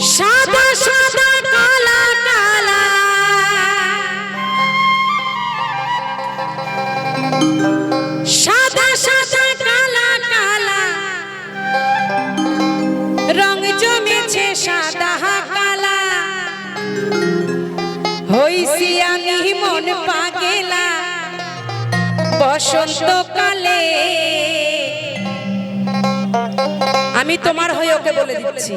সাদা সাদা, কালা কালা। সাদা সাদা, কালা কালা। রং জমেছে সাদা, কালা। হইছি আমি মন পাগেলা। বসন্তকালে আমি তোমার হয়ে ওকে বলে দিচ্ছি।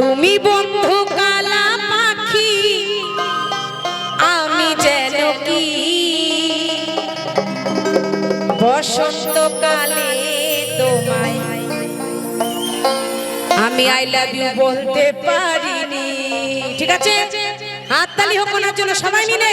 তুমি বন্ধু কালা পাখি, আমি যেন কি? বসন্তকালে তোমায়। আমি আই লাভ ইউ বলতে পারিনি। ঠিক আছে? হাততালি হোক ওনার জন্য সবাই মিলে।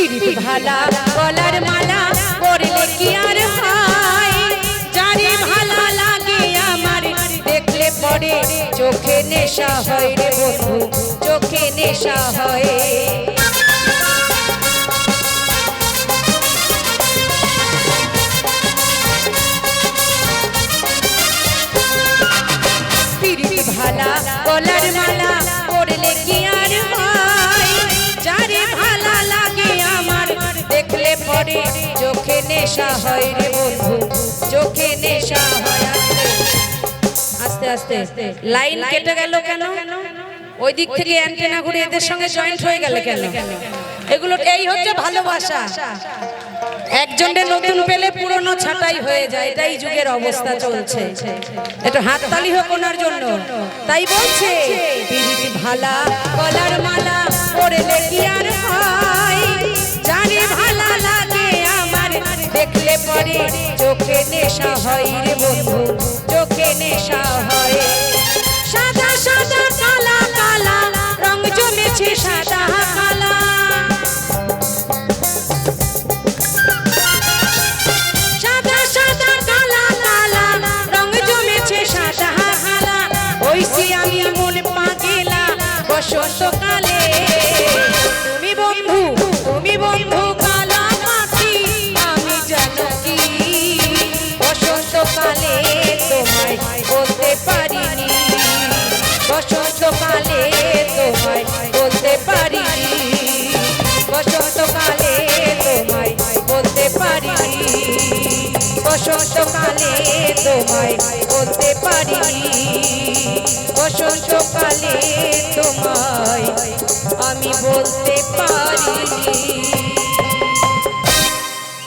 পিরিত ভালা গলার মালা পরলে কি আর হয়? যারে ভালা লাগে আমার, দেখলে পরে চোখে নেশা হয় রে বন্ধু, চোখে নেশা হয়। নেশা হয় রে বন্ধু চোখে নেশা হয় আস্তে। আস্তে আস্তে লাইন কেটে গেল কেন? ওই দিক থেকে অ্যান্টেনা ঘুরে এদের সঙ্গে জয়েন্ট হয়ে গেল কেন? এগুলো এই হচ্ছে ভালোবাসা। একজনের নতুন পেলে পুরনো ছাটাই হয়ে যায় এটাই যুগের অবস্থা চলছে। একটু হাততালি হোক ওনার জন্য। তাই বলছে ভালা গলার মালা পরলে কি আর হয়? নেশা হয় রে বন্ধু চোখে নেশা হয়। বসন্তকালে তোমায় বলতে পারি। বসন্ত বসন্তকালে তোমায় আমি বলতে পারিনি।